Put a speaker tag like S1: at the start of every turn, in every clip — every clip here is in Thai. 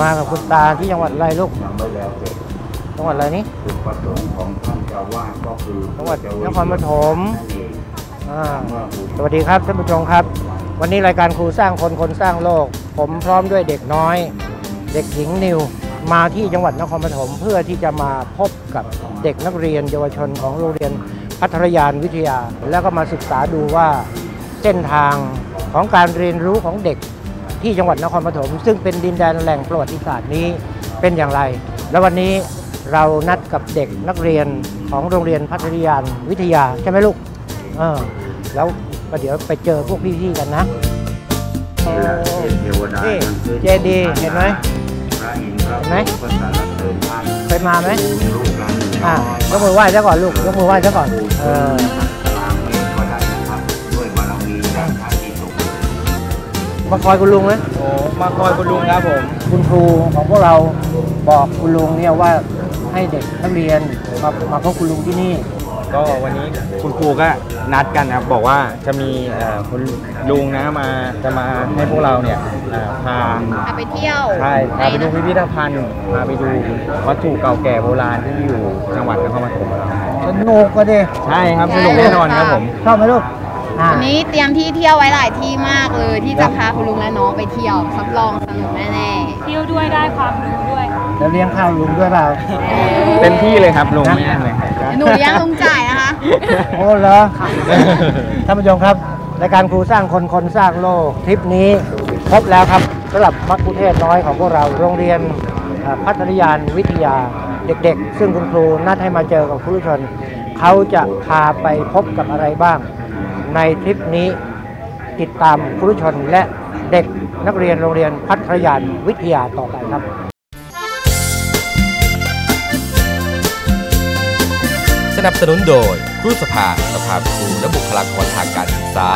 S1: มากับคุณตาที่จังหวัดอะไรลูก
S2: ยังไม่แล้วเสร็จ
S1: จังหวัดอะไรนี่
S2: จุดประสงค์ของท่านเจ้าวาดก็คือ
S1: จังหวัดนครปฐมสวัสดีครับท่านผู้ชมครับ วันนี้รายการครูสร้างคนคนสร้างโลก ผมพร้อมด้วยเด็กน้อย เด็กหญิงนิวมาที่จังหวัดนครปฐมเพื่อที่จะมาพบกับเด็กนักเรียนเยาวชนของโรงเรียนพัทรยานวิทยา แล้วก็มาศึกษาดูว่าเส้นทางของการเรียนรู้ของเด็ก ที่จังหวัดนครปฐมซึ่งเป็นดินแดนแหล่งประวัติศาสตร์นี้เป็นอย่างไร และวันนี้เรานัดกับเด็กนักเรียนของโรงเรียนพัทรยานวิทยาใช่ไหมลูกเออแล้วประเดี๋ยวไปเจอพวกพี่ๆกันนะ
S2: และเทวดา
S1: นี่
S2: ทั้งสิ้น
S1: เจดีย์เห็นไหม
S2: พระอินทร์พระ
S1: เห็นไหม
S2: พระสารเสริญท่าน
S1: เคยมาไหม
S2: ลูกหลาน
S1: อะยกมือไหว้ซะก่อนลูกยกมือไหว้ซะก่อนเออ
S2: มา
S1: คอยคุณลุงไหม
S3: โอ้มาคอยคุณลุงครับผม
S1: คุณครูของพวกเราบอกคุณลุงเนี่ยว่าให้เด็กนักเรียนมามาพบคุณลุงที่นี่
S3: ก็วันนี้คุณครูก็นัดกันครับบอกว่าจะมีเอ่อคุณลุงนะมาจะมาให้พวกเราเนี่ยเอ่อพา
S4: พาไปเที่ยว
S3: ใช่พาไปดูพิพิธภัณฑ์พาไปดูวัตถุเก่าแก่โบราณที่อยู่จังหวัดนครปฐม
S1: สนุกก็ดิ
S3: ใช่ครับสนุกแน่นอนครับผม
S1: ชอบไหมลูกอ่า
S4: วันนี้เตรียมที่เที่ยวไว้หลายที่มากเลย ที่จะพาคุณลุงและน้องไปเที่ยวรับรองสนุกแน่
S5: เที่ยวด้วยได้ความรู้ด้วย
S1: แล้วเลี้ยงข้าวลุงด้วยเปล่า
S3: เต็มที่เลยครับลุงไม่อั้นเลย
S4: ๆเดี๋ยวหนูเลี้ยงลุงจ่ายนะคะ
S1: โอ้เหรอท่านผู้ชมครับรายการครูสร้างคนคนสร้างโลกทริปนี้ครบแล้วครับสำหรับมักคุเทศน้อยของพวกเราโรงเรียนเอ่อพัฒนยานวิทยาเด็กๆ ซึ่งคุณครูนัดให้มาเจอกับครูชน เขาจะพาไปพบกับอะไรบ้าง ในทริปนี้ ติดตามผู้ชนและเด็กนักเรียนโรงเรียนพัฒนยานวิทยาต่อไปครับ
S6: สนับสนุนโดยครูสภาสภาครูและบุคลากรทางการศึกษา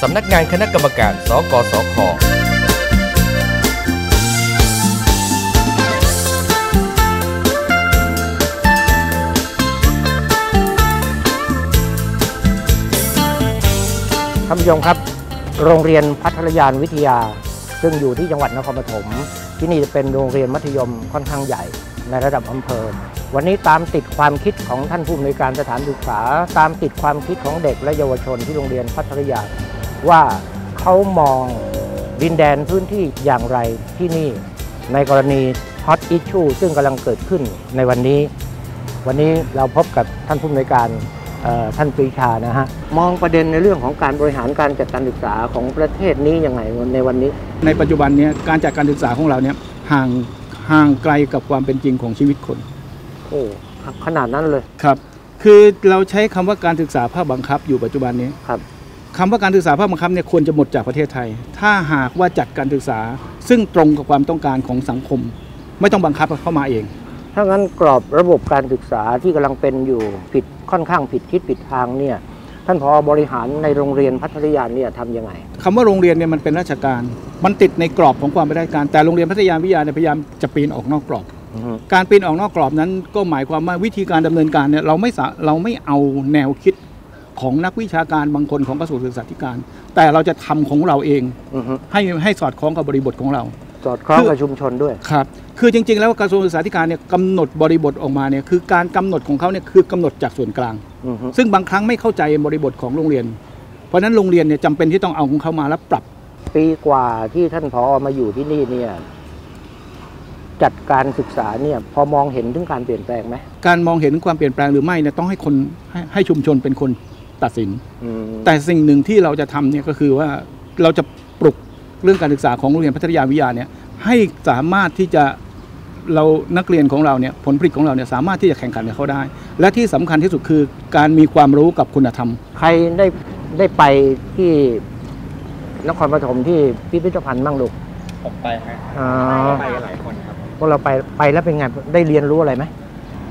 S6: สำนักงานคณะกรรมการ สกสค
S1: ผู้ชมครับ โรงเรียนพัทรยานวิทยา ซึ่งอยู่ที่จังหวัดนครปฐมที่นี่เป็นโรงเรียนมัธยมค่อนข้างใหญ่ในระดับอำเภอ วันนี้ตามติดความคิดของท่านผู้อำนวยการสถานศึกษา ตามติดความคิดของเด็กและเยาวชนที่โรงเรียนพัทรยาว่าเขามองดินแดนพื้นที่อย่างไรที่นี่ในกรณีฮอตอิชชูซึ่งกำลังเกิดขึ้นในวันนี้ วันนี้เราพบกับท่านผู้อำนวยการ ท่านปรีชานะฮะมองประเด็นในเรื่องของการบริหารการจัดการศึกษาของประเทศนี้ยังไงในวันนี้
S7: ในปัจจุบันเนี้การจัดการศึกษาของเราเนี่ยห่างห่างไกลกับความเป็นจริงของชีวิตคน
S1: โอ้ขนาดนั้นเลย
S7: ครับ คือเราใช้คำว่าการศึกษาภาคบังคับอยู่ปัจจุบันนี้
S1: ครับ
S7: คำว่าการศึกษาภาคบังคับเนี่ยควรจะหมดจากประเทศไทย ถ้าหากว่าจัดการศึกษาซึ่งตรงกับความต้องการของสังคม ไม่ต้องบังคับเข้ามาเอง
S1: ถ้างั้นกรอบระบบการศึกษาที่กำลังเป็นอยู่ผิดค่อนข้างผิดทิศผิดทางเนี่ยท่านพอบริหารในโรงเรียนพัทรยานเนี่ยทำยังไง
S7: คำว่าโรงเรียนเนี่ยมันเป็นราชการ มันติดในกรอบของความเป็นราชการ แต่โรงเรียนพัทยาวิทยาเนี่ยพยายามจะปีนออกนอกกรอบ การปีนออกนอกกรอบนั้นก็หมายความว่าวิธีการดำเนินการเนี่ยเราไม่สาเราไม่เอาแนวคิดของนักวิชาการบางคนของกระทรวงศึกษาธิการ แต่เราจะทำของเราเอง
S1: อือฮึ
S7: ให้ให้สอดคล้องกับบริบทของเรา
S1: สอดคล้องกับชุมชนด้วย
S7: ครับคือจริง ๆ แล้วกระทรวงศึกษาธิการเนี่ยกำหนดบริบทออกมาเนี่ยคือการกำหนดของเขาเนี่ยคือกำหนดจากส่วนกลาง
S1: อือฮึ
S7: ซึ่งบางครั้งไม่เข้าใจบริบทของโรงเรียน เพราะฉะนั้นโรงเรียนเนี่ยจำเป็นที่ต้องเอาของเขามาแล้วปรับ
S1: ปีกว่าที่ท่านพอมาอยู่ที่นี่เนี่ยจัดการศึกษาเนี่ยพอมองเห็นถึงการเปลี่ยนแปลงไหม
S7: การมองเห็นความเปลี่ยนแปลงหรือไม่เนี่ยต้องให้คนให้ให้ชุมชนเป็นคนตัดสิน
S1: อืม
S7: แต่สิ่งหนึ่งที่เราจะทำเนี่ยก็คือว่าเราจะปลุก เรื่องการศึกษาของโรงเรียนพัทยาวิทยาเนี่ยให้สามารถที่จะเรานักเรียนของเราเนี่ยผลผลิตของเราเนี่ยสามารถที่จะแข่งขันกับเขาได้ และที่สำคัญที่สุดคือการมีความรู้กับคุณธรรม
S1: ใครได้ได้ไปที่นครปฐมที่พิพิธภัณฑ์บ้างลูก
S3: ผมไปฮะ
S1: อ๋อ
S3: ไปกันหลายคนครับ
S1: พวกเราไปไปแล้วเป็นไงได้เรียนรู้อะไรไหม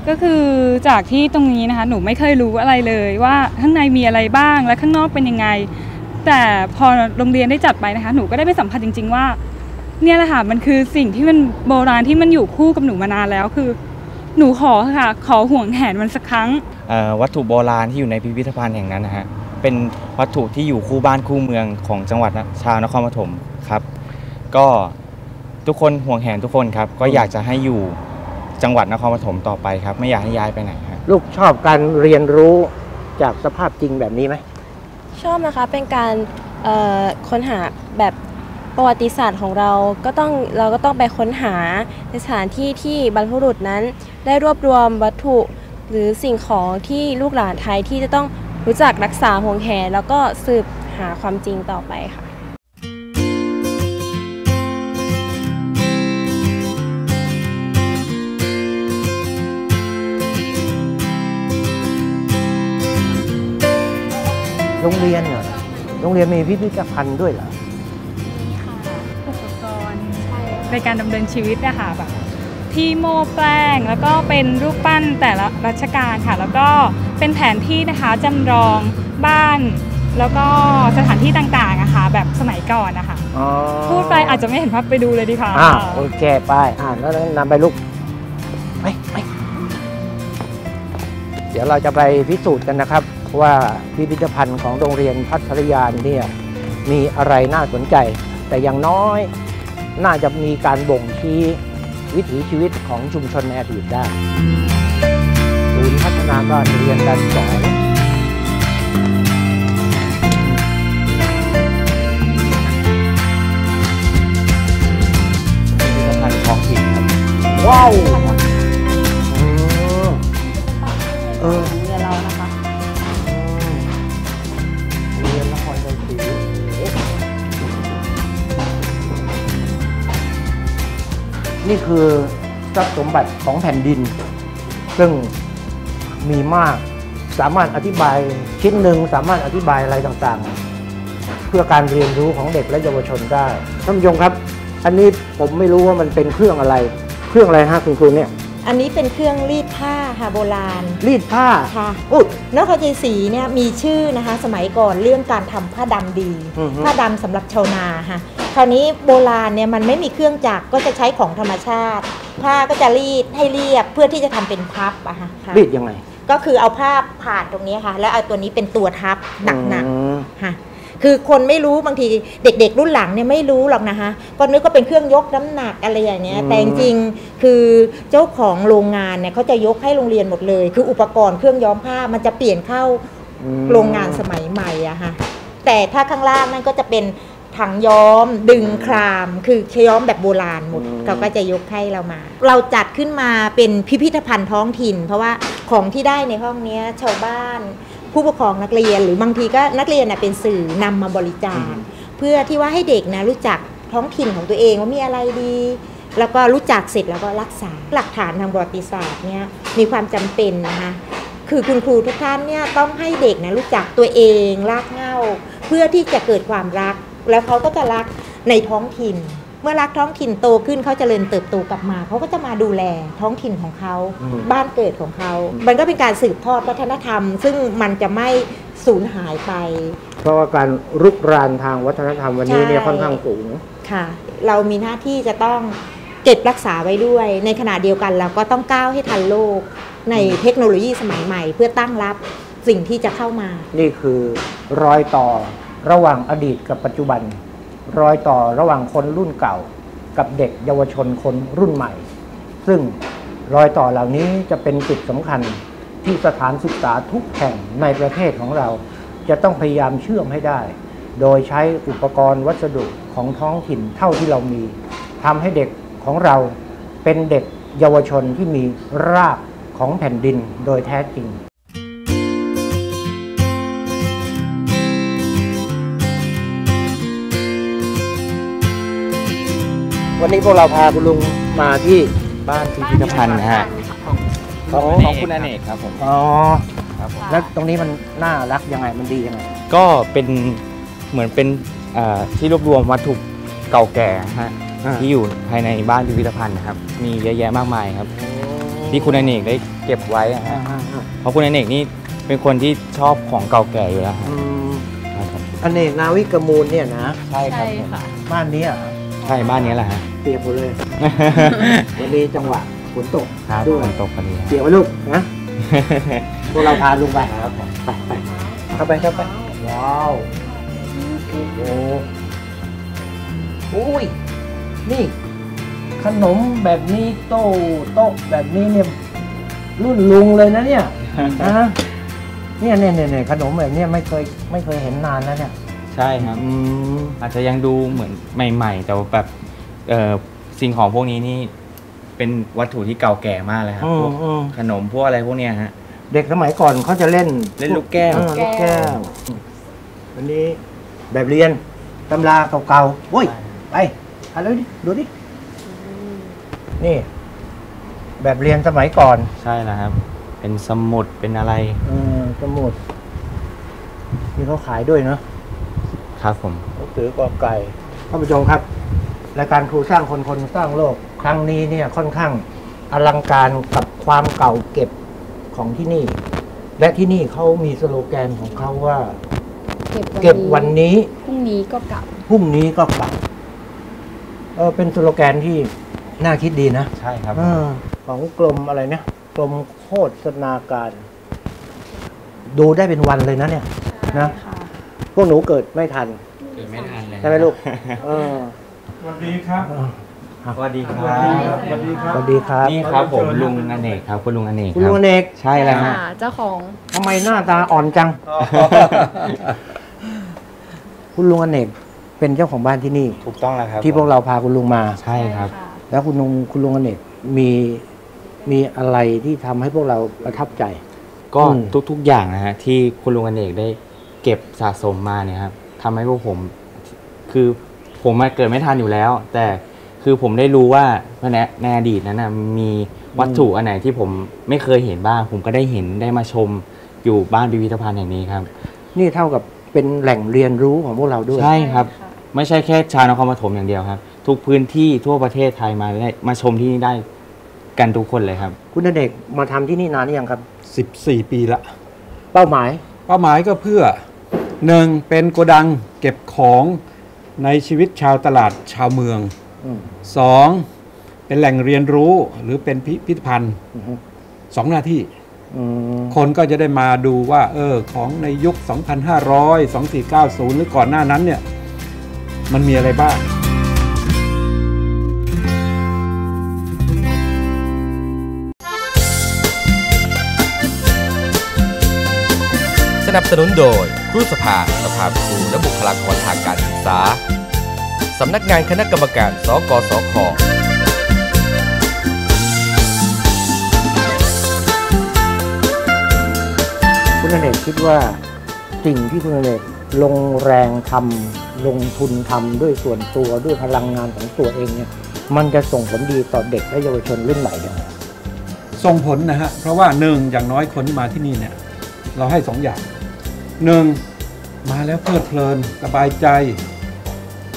S5: ก็คือจากที่ตรงนี้นะคะหนูไม่เคยรู้อะไรเลยว่าข้างในมีอะไรบ้างและข้างนอกเป็นยังไง แต่พอโรงเรียนได้จัดไปนะคะ หนูก็ได้ไปสัมผัสจริง ๆ ว่า เนี่ยแหละค่ะมันคือสิ่งที่มันโบราณที่มันอยู่คู่กับหนูมานานแล้วคือ หนูขอค่ะ ขอห่วงแหนมันสักครั้ง
S3: เอ่อวัตถุโบราณที่อยู่ในพิพิธภัณฑ์แห่งนั้นนะฮะเป็นวัตถุที่อยู่คู่บ้านคู่เมืองของจังหวัดชาวนครปฐมครับ ก็ทุกคนห่วงแหนทุกคนครับ ก็อยากจะให้อยู่จังหวัดนครปฐมต่อไปครับ ไม่อยากให้ย้ายไปไหนครับ
S1: ลูกชอบการเรียนรู้จากสภาพจริงแบบนี้ไหม
S8: ชอบนะคะเป็นการค้นหาแบบประวัติศาสตร์ของเราก็ต้องเราก็ต้องไปค้นหาในสถานที่ที่บรรพบุรุษนั้น ได้รวบรวมวัตถุหรือสิ่งของที่ลูกหลานไทยที่จะต้องรู้จักรักษาห่วงแหนแล้วก็สืบหาความจริงต่อไปค่ะ
S1: โรงเรียนเหรอโรงเรียนมีพิพิธภัณฑ์ด้วยเหรอ
S5: อุปกรณ์ในการดำเนินชีวิตนะคะแบบที่โม่แป้งแล้วก็เป็นรูปปั้นแต่ละรัชกาลค่ะ แล้วก็เป็นแผนที่นะคะจำลองบ้านแล้วก็สถานที่ต่างๆอะค่ะแบบสมัยก่อนนะคะ
S1: อ๋อ
S5: พูดไปอาจจะไม่เห็นภาพไปดูเลยดีค่ะ
S1: อ่าโอเคไปอ่าแล้วนำไปลูกไปไปเดี๋ยวเราจะไปพิสูจน์กันนะครับ ว่าพิพิธภัณฑ์ของโรงเรียนพัทรยานเนี่ยมีอะไรน่าสนใจ แต่อย่างน้อยน่าจะมีการบ่งชี้วิถีชีวิตของชุมชนในอดีตได้ศูนย์พัฒนาการเรียนการสอน
S3: พิพิธภัณฑ์ท้องถิ่นครับ
S1: ว้าว
S8: คื
S1: อทรัพย์สมบัติของแผ่นดิน ซึ่งมีมากสามารถอธิบายชิ้นหนึ่งสามารถอธิบายอะไรต่างๆ เพื่อการเรียนรู้ของเด็กและเยาวชนได้ท่านผู้ชมครับ อันนี้ผมไม่รู้ว่ามันเป็นเครื่องอะไร เครื่องอะไรฮะคุณครูเนี่ย
S9: อันนี้เป็นเครื่องรีดผ้าค่ะโบราณ
S1: รีดผ้า
S9: ค่ะ
S1: อุ๊ย
S9: นครชัยศรีเนี่ยมีชื่อนะคะ สมัยก่อนเรื่องการทำผ้าดำดี
S1: อือฮึ
S9: ผ้าดำสำหรับชาวนาค่ะ คราวนี้โบราณเนี่ยมันไม่มีเครื่องจักรก็จะใช้ของธรรมชาติ ผ้าก็จะรีดให้เรียบเพื่อที่จะทำเป็นพับอะค่ะค่ะ
S1: รีดยังไง
S9: ก็คือเอาผ้าผ่านตรงนี้ค่ะ แล้วเอาตัวนี้เป็นตัวทับหนัก
S1: อืม
S9: ๆค่ะคือคนไม่รู้บางทีเด็ก ๆ รุ่นหลังเนี่ยไม่รู้หรอกนะคะก็นึกว่าเป็นเครื่องยกน้ำหนักอะไรอย่างเงี้ย
S1: อืม
S9: แต่จริงๆคือเจ้าของโรงงานเนี่ยเขาจะยกให้โรงเรียนหมดเลย คืออุปกรณ์เครื่องย้อมผ้ามันจะเปลี่ยนเข้า
S1: อืม
S9: โรงงานสมัยใหม่อะค่ะแต่ถ้าข้างล่างนั่นก็จะเป็น ถังย้อม ดึงคราม คือย้อมแบบโบราณหมดเขาก็จะยกให้เรามา เราจัดขึ้นมาเป็นพิพิธภัณฑ์ท้องถิ่น เพราะว่าของที่ได้ในห้องนี้ชาวบ้าน ผู้ปกครองนักเรียนหรือบางทีก็นักเรียนนะเป็นสื่อนำมาบริจาคเพื่อที่ว่าให้เด็กนะรู้จักท้องถิ่นของตัวเองว่ามีอะไรดี แล้วก็รู้จักเสร็จแล้วก็รักษาหลักฐานทางประวัติศาสตร์เนี่ยมีความจำเป็นนะคะคือคุณครูทุกท่านเนี่ยต้องให้เด็กนะรู้จักตัวเองรากเหง้า เพื่อที่จะเกิดความรัก แล้วเขาก็จะรักในท้องถิ่น เมื่อรักท้องถิ่นโตขึ้นเขาจเจริญเติบโตกลับมาเขาก็จะมาดูแลท้องถิ่นของเขา
S1: อืม
S9: บ้านเกิดของเขา มันก็เป็นการสืบทอดวัฒนธรรม ซึ่งมันจะไม่สูญหายไป
S1: เพราะว่าการรุกรานทางวัฒนธรรมวันนี้เนี่ย
S9: ใช่
S1: ค่อนข้างสูง
S9: ค่ะ เรามีหน้าที่จะต้องเก็บรักษาไว้ด้วย ในขณะเดียวกันเราก็ต้องก้าวให้ทันโลก ในเทคโนโลยีสมัยใหม่ เพื่อตั้งรับสิ่งที่จะเข้ามา
S1: นี่คือรอยต่อ ระหว่างอดีตกับปัจจุบัน รอยต่อระหว่างคนรุ่นเก่า กับเด็กเยาวชนคนรุ่นใหม่ ซึ่งรอยต่อเหล่านี้จะเป็นจุดสำคัญที่สถานศึกษาทุกแห่งในประเทศของเรา จะต้องพยายามเชื่อมให้ได้ โดยใช้อุปกรณ์วัสดุของท้องถิ่นเท่าที่เรามีทำให้เด็กของเราเป็นเด็กเยาวชนที่มีรากของแผ่นดินโดยแท้จริง วันนี้พวกเราพาคุณลุงมาที่
S3: บ้านพิพิธภัณฑ์นะฮะ
S1: ของ
S3: ของคุณอเนกครับผม
S1: อ๋อ
S3: ครับผม
S1: แล้วตรงนี้มันน่ารักยังไงมันดียังไง
S3: ก็เป็นเหมือนเป็นเอ่อที่รวบรวมวัตถุเก่าแก่ฮะ
S1: อ่า
S3: ที่อยู่ภายในบ้านพิพิธภัณฑ์นะครับ มีเยอะแยะมากมายครับ ที่คุณอเนกได้เก็บไว้อะ
S1: อ่า
S3: ฮะ
S1: อ่าอ่า
S3: เพราะคุณอเนกนี่เป็นคนที่ชอบของเก่าแก่อยู่แล้วฮะ
S1: อืม
S3: ครับ
S1: อเนกนาวิกมูลเนี่ยนะ
S3: ใช่ครับ
S5: ใช่ค่ะ
S1: บ้านนี้อะ
S3: ใช่บ้านนี้แหละฮะ
S1: เปียกหมดเลย วันนี้จังหวะฝนตก
S3: ครับ
S1: ด้วย
S3: ฝนตกพอดีฮะ
S1: เปียกไหมลูกนะพวกเราพาลุงไปไปไปเข้าไปเข้าไปว้าวโอ้โหอุ้ยนี่ ขนมแบบนี้โต๊ะโต๊ะแบบนี้เนี่ยรุ่นลุงเลยนะเนี่ยนะเนี่ยเนี่ยเนี่ยเนี่ยขนมแบบเนี้ยไม่เคยไม่เคยเห็นนานแล้วเนี่ย
S3: ใช่ครับ
S1: อืม
S3: อาจจะยังดูเหมือนใหม่ ๆ แต่ว่าแบบเอ่อสิ่งของพวกนี้นี่เป็นวัตถุที่เก่าแก่มากเลยครับ
S1: อื
S3: พ
S1: ม
S3: วก
S1: อืม
S3: ขนมพวกอะไรพวกเนี้ยฮะ
S1: เด็กสมัยก่อนเขาจะเล่น
S3: เล่นลูกแก้ว
S1: เออลูกแก้วอันนี้แบบเรียนตำราเก่าๆโอ้ยไปอะไรดิดูดินี่ แบบเรียนสมัยก่อน
S3: ใช่แล้วครับ เป็นสมุดเป็นอะไร
S1: เออสมุดนี่เขาขายด้วยเนาะ
S3: ครับผม
S1: หนังสือกอไก่ท่านผู้ชมครับรายการครูสร้างคนคนสร้างโลก ครั้งนี้เนี่ยค่อนข้างอลังการกับความเก่าเก็บของที่นี่ และที่นี่เขามีสโลแกนของเขาว่า เก็บวันนี้
S4: พรุ่งนี้ก็กลับ
S1: พรุ่งนี้ก็เก่าเออเป็นสโลแกนที่น่าคิดดีนะ
S3: ใช่ครับ
S1: เออของกรมอะไรเนี่ยกรมโฆษณาการ ดูได้เป็นวันเลยนะเนี่ยนะ พวกหนูเกิดไม่ทัน
S3: เกิดไม่ทันเลย
S1: ใช่ไหมลูกเออ
S10: สวัสดีครับ
S3: สวัสดีครับ
S10: สวัสดีครับ
S1: สวัสดีครับ
S3: นี่ครับผมลุงอเนกครับคุณลุงอเนก
S1: คุณ
S3: ค
S1: ลุ
S3: รับ
S1: งอเนก
S3: ใช่แล้วฮะ
S4: เจ้าของ
S1: ทำไมหน้าตาอ่อนจัง คุณลุงอเนกเป็นเจ้าของบ้านที่นี่
S3: ถูกต้องแล้วครับ
S1: ที่พวกเราพาคุณลุงมา
S3: ใช่ครับ
S1: แล้วคุณลุงคุณลุงอเนกมีมีอะไรที่ทำให้พวกเราประทับใจ
S3: ก็
S1: อืม
S3: ทุกๆอย่างนะฮะที่คุณลุงอเนกได้ เก็บสะสมมาเนี่ยครับทำให้พวกผมคือผมมาเกิดไม่ทันอยู่แล้ว แต่คือผมได้รู้ว่าในในอดีตนั้นนะมีวัตถุอันไหนที่ผมไม่เคยเห็นบ้าง ผมก็ได้เห็นได้มาชมอยู่บ้านพิพิธภัณฑ์แห่งนี้ครับ
S1: นี่เท่ากับเป็นแหล่งเรียนรู้ของพวกเราด้วย
S3: ใช่ครับ ไม่ใช่แค่ชาวนครปฐมอย่างเดียวครับ ทุกพื้นที่ทั่วประเทศไทยมาได้มาชมที่นี่ได้กันทุกคนเลยครับ
S1: คุณอเนกมาทำที่นี่นานหรือยังครับ
S10: 14 ปีละ
S1: เป้าหมาย
S10: เป้าหมายก็เพื่อ หนึ่งเป็นโกดังเก็บของในชีวิตชาวตลาดชาวเมือง
S1: อืม
S10: สองเป็นแหล่งเรียนรู้หรือเป็นพิพิธภัณฑ์
S1: อือฮึ
S10: สองหน้าที่
S1: อืม
S10: คนก็จะได้มาดูว่า เออ ของในยุค 2,500 2490 หรือก่อนหน้านั้นเนี่ย มันมีอะไรบ้าง
S6: สนับสนุนโดยครูสภาสภาครูและบุคลากรทางการศึกษา สำนักงานคณะกรรมการ สกสค
S1: คุณอเนกคิดว่าสิ่งที่คุณอเนกลงแรงทำลงทุนทำด้วยส่วนตัวด้วยพลังงานของตัวเองเนี่ยมันจะส่งผลดีต่อเด็กและเยาวชนรุ่นใหม่ยังไง
S10: ส่งผลนะฮะ เพราะว่าหนึ่งอย่างน้อยคนที่มาที่นี่เนี่ย เราให้สองอย่าง หนึ่งมาแล้วเพลิดเพลินสบายใจ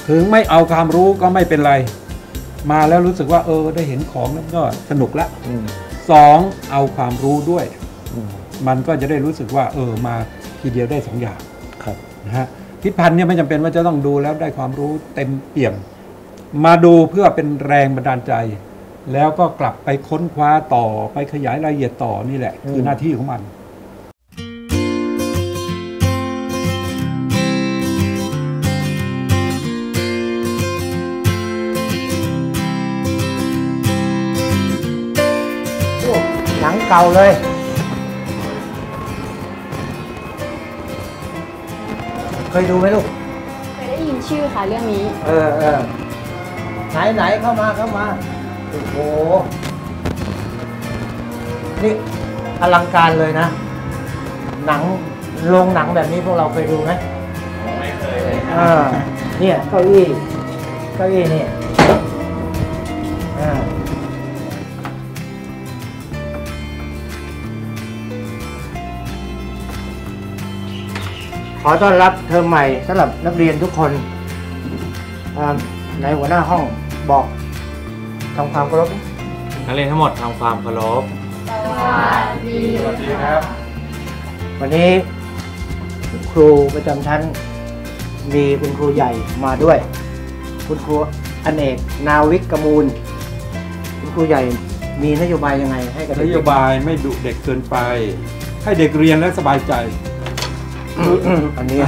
S10: ถึงไม่เอาความรู้ก็ไม่เป็นไร มาแล้วรู้สึกว่า เออ ได้เห็นของแล้วก็สนุกละ
S1: อืม
S10: สองเอาความรู้ด้วย
S1: อืม
S10: มันก็จะได้รู้สึกว่า เออมาทีเดียวได้สองอย่าง
S1: ครับ
S10: นะฮะพิพิธภัณฑ์เนี่ยไม่จำเป็นว่าจะต้องดูแล้วได้ความรู้เต็มเปี่ยม มาดูเพื่อเป็นแรงบันดาลใจ แล้วก็กลับไปค้นคว้าต่อไปขยายรายละเอียดต่อนี่แหละ คือหน้าที่ของมัน
S1: ก่าเลย เคยดูไหมลูก
S4: เคยได้ยินชื่อค่ะเรื่องนี้
S1: เออเออไหนไหนเข้ามาเข้ามา โอ้โห นี่อลังการเลยนะ หนังโรงหนังแบบนี้พวกเราเคยดูไหมไม่เคยเลยอ่าเนี่ยเก้าอี้เก้าอี้นี่ ขอต้อนรับเทอมใหม่สำหรับนักเรียนทุกคนอ่าในหัวหน้าห้องบอกทำความเคารพ
S3: นักเรียนทั้งหมดทำความเคารพ
S1: วันนี้ครูประจำชั้นมีคุณครูใหญ่มาด้วย คุณครูอเนกนาวิกกมูล คุณครูใหญ่มีนโยบายยังไงให้กับ
S10: น
S1: เด็กๆ
S10: โยบายไม่ดุเด็กเกินไป ให้เด็กเรียนและสบายใจ
S1: อันนี้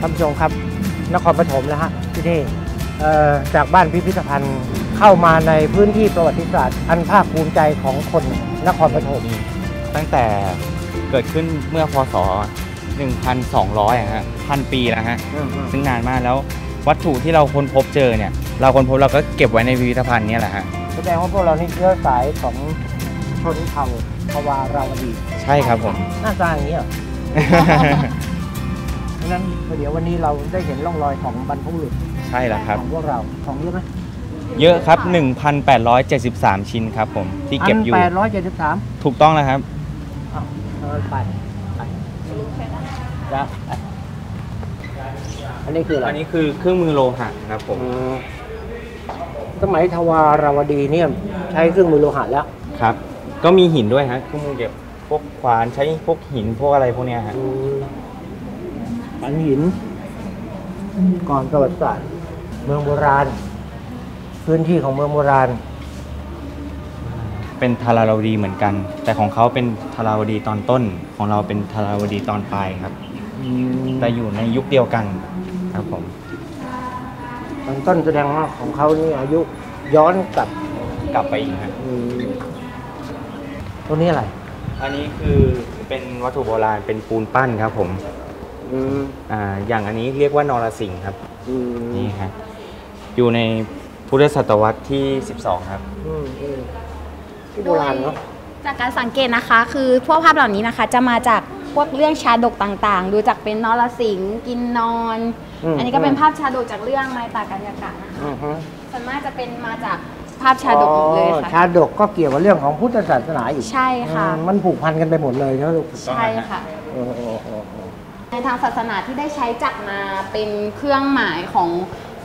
S1: ท่านผู้ชมครับ นครปฐมนะฮะที่นี่เอ่อจากบ้านพิพิธภัณฑ์เข้ามาในพื้นที่ประวัติศาสตร์ อันภาคภูมิใจของคนนครปฐม
S3: ตั้งแต่เกิดขึ้นเมื่อพศ 1,200อะฮะพันปีแล้วฮะซึ่งนานมากแล้ววัตถุที่เราค้นพบเจอเนี่ย เราค้นพบเราก็เก็บไว้ในพิพิธภัณฑ์เนี่ยแหละฮะ
S1: แสดงว่าพวกเรานี่เชื้อสายของชนเผ่าพวาราวดี
S3: ใช่ครับผม
S1: หน้าตาอย่างนี้เหรอเพราะฉะนั้นเดี๋ยววันนี้เราได้เห็นร่องรอยของบรรพบุรุษ
S3: ใช่แล้วครับ
S1: ของพวกเราของเยอะไหม
S3: เยอะครับ 1,873 ชิ้นครับผมที่เก็บอยู่
S1: แปดร้อยเจ็ดสิบสาม
S3: ถูกต้องแล้วครับ
S1: อ้าวเออไปไป จ้ะไปอันนี้คืออะไร
S3: อันนี้คือเครื่องมือโลหะครับผม
S1: อืมสมัยทวาราวดีเนี่ยใช้เครื่องมือโลหะแล้ว
S3: ครับ ก็มีหินด้วยฮะเครื่องมือเก็บพวกขวานใช้พวกหินพวกอะไรพวกเนี้ยฮะ
S1: ปันหิน ก่อนประวัติศาสตร์เมืองโบราณ พื้นที่ของเมืองโบราณ
S3: เป็นทาราวดีเหมือนกัน แต่ของเขาเป็นทาราวดีตอนต้น ของเราเป็นทาราวดีตอนปลายครับ แต่อยู่ในยุคเดียวกันครับผม
S1: ตอนต้นแสดงว่าของเขานี่อายุย้อนกลับ
S3: กลับไปอีกฮะ
S1: อืมตัวนี้อะไร
S3: อันนี้คือเป็นวัตถุโบราณเป็นปูนปั้นครับผม
S1: อืม
S3: อ่าอย่างอันนี้เรียกว่านรสิงห์ครับ
S1: อืม
S3: นี่ฮะอยู่ในพุทธศตวรรษที่ 12 ครับ
S1: อืมอืมที่โบราณเนาะ
S4: จากการสังเกตนะคะ คือพวกภาพเหล่านี้นะคะ จะมาจาก พวกเรื่องชาดกต่างๆ ดูจากเป็นนรสิงห์กินนอน
S1: ม
S4: อันนี้ก็เป็นภาพชาดกจากเรื่องไมตากัญญากะนะคะ
S1: อือฮึ
S4: ส่วนมากจะเป็นมาจากภาพชาดกหมดเลย
S1: อ๋อ
S4: ค่ะ
S1: ชาดกก็เกี่ยวกับเรื่องของพุทธศาสนาอีก
S4: ใช่ค่ะ
S1: อืมมันผูกพันกันไปหมดเลยใช่ไหมลูก
S4: ใช่ค่ะ
S1: เออเออเออเออ
S4: ในทางศาสนาที่ได้ใช้จักรมาเป็นเครื่องหมายของ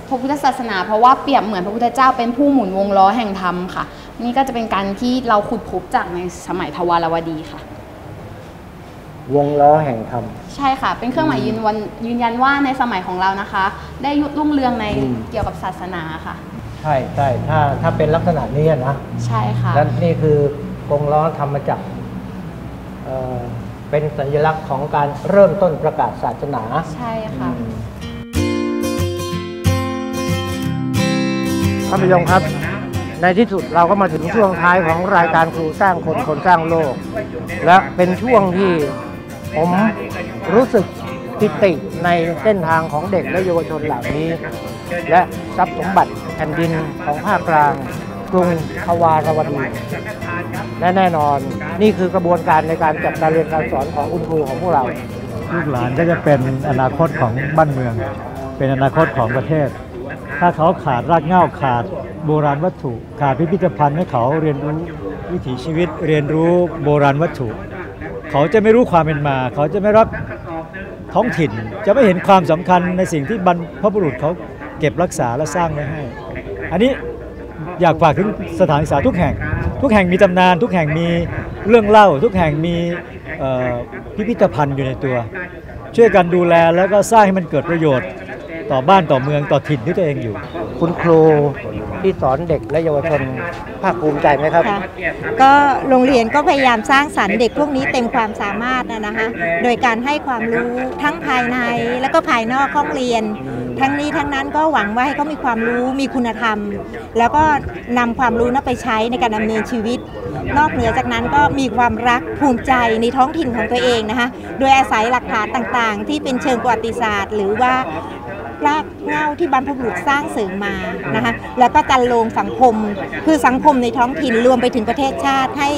S4: พระพุทธศาสนา เพราะว่าเปรียบเหมือนพระพุทธเจ้าเป็นผู้หมุนวงล้อแห่งธรรมค่ะ นี่ก็จะเป็นการที่เราขุดพบจากในสมัยทวารวดีค่ะ
S1: วงล้อแห่งธรรม
S4: ใช่ค่ะ เป็นเครื่องหมายยืนวันยืนยันว่าในสมัยของเรานะคะ ได้ยุรุ่งเรืองใน
S1: อืม
S4: เกี่ยวกับศาสนาค่ะ
S1: ใช่ใช่ถ้าถ้าเป็นลักษณะนี้นะ
S4: ใช่ค่ะ
S1: และนี่คือกงล้อธรรมจักรเอ่อเป็นสัญลักษณ์ของการเริ่มต้นประกาศศาสนา
S4: ใช่ค่ะ
S1: อืม ท่านผู้ชมครับ ในที่สุดเราก็มาถึงช่วงท้ายของรายการครูสร้างคนคนสร้างโลก และเป็นช่วงที่ ผมรู้สึกปิติในเส้นทางของเด็กและเยาวชนเหล่านี้ และทรัพย์สมบัติแผ่นดินของภาคกลางกรุงทวารวดีและแน่นอนนี่คือกระบวนการในการจัดการเรียนการสอนของคุณครูของพวกเรา
S11: ลูกหลานก็จะเป็นอนาคตของบ้านเมือง เป็นอนาคตของประเทศ ถ้าเขาขาดรากเหง้าขาดโบราณวัตถุ ขาดพิพิธภัณฑ์ให้เขาเรียนรู้วิถีชีวิตเรียนรู้โบราณวัตถุ เขาจะไม่รู้ความเป็นมา เขาจะไม่รักท้องถิ่น จะไม่เห็นความสำคัญในสิ่งที่บรรพบุรุษเขาเก็บรักษาและสร้างไว้ให้ อันนี้อยากฝากถึงสถานศึกษาทุกแห่ง ทุกแห่งมีตำนาน ทุกแห่งมีเรื่องเล่า ทุกแห่งมีพิพิธภัณฑ์อยู่ในตัว ช่วยกันดูแลแล้วก็สร้างให้มันเกิดประโยชน์ ต่อบ้านต่อเมืองต่อถิ่นที่ตัวเองอยู่
S1: คุณครู ที่สอนเด็กและเยาวชนภาคภูมิใจไหมครับ
S12: ค่ะก็โรงเรียนก็พยายามสร้างสรรค์เด็กพวกนี้เต็มความสามารถนะนะคะ โดยการให้ความรู้ทั้งภายในและก็ภายนอกห้องเรียน ทั้งนี้ทั้งนั้นก็หวังว่าให้เขามีความรู้มีคุณธรรม แล้วก็นำความรู้นั้นไปใช้ในการดำเนินชีวิต นอกเหนือจากนั้นก็มีความรักภูมิใจในท้องถิ่นของตัวเองนะคะ โดยอาศัยหลักฐานต่างๆ ที่เป็นเชิงประวัติศาสตร์ หรือว่า รากเหง้าที่บรรพบุรุษสร้างเสริมมานะคะแล้วก็การลงสังคมคือสังคมในท้องถิ่นรวมไปถึงประเทศชาติให้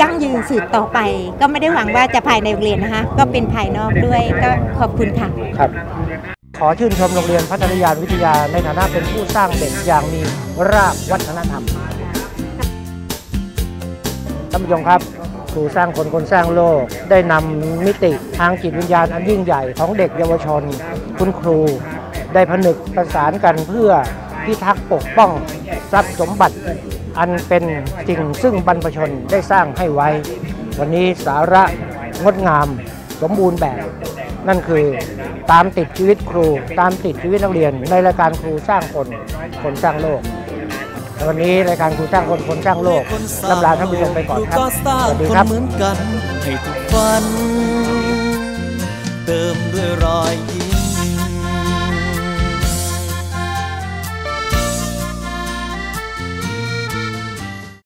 S12: ยั่งยืนสืบต่อไป ก็ไม่ได้หวังว่าจะภายในโรงเรียนนะคะก็เป็นภายนอกด้วยก็ขอบคุณค่ะ
S1: ครับขอชื่นชมโรงเรียนพัฒนยานวิทยาในฐานะเป็นผู้สร้างเด็กอย่างมีรากวัฒนธรรมท่านผู้ชมครับครูสร้างคนคนสร้างโลก ได้นำมิติทางจิตวิญญาณอันยิ่งใหญ่ของเด็กเยาวชน คุณครู ได้ผนึกประสานกันเพื่อพิทักษ์ปกป้องทรัพย์สมบัติ อันเป็นจริงซึ่งบรรพชนได้สร้างให้ไว้ วันนี้สาระงดงามสมบูรณ์แบบ นั่นคือตามติดชีวิตครู ตามติดชีวิตนักเรียน ในรายการครูสร้างคนคนสร้างโลกวันนี้รายการครูสร้างคนคนสร้างโลกลำลาท่านผู้ชมไปก่อนครับ
S13: ส
S1: วัสดีครับ
S13: เหมือนกันให้ทุกวันเติมด้วยรอยยิ้ม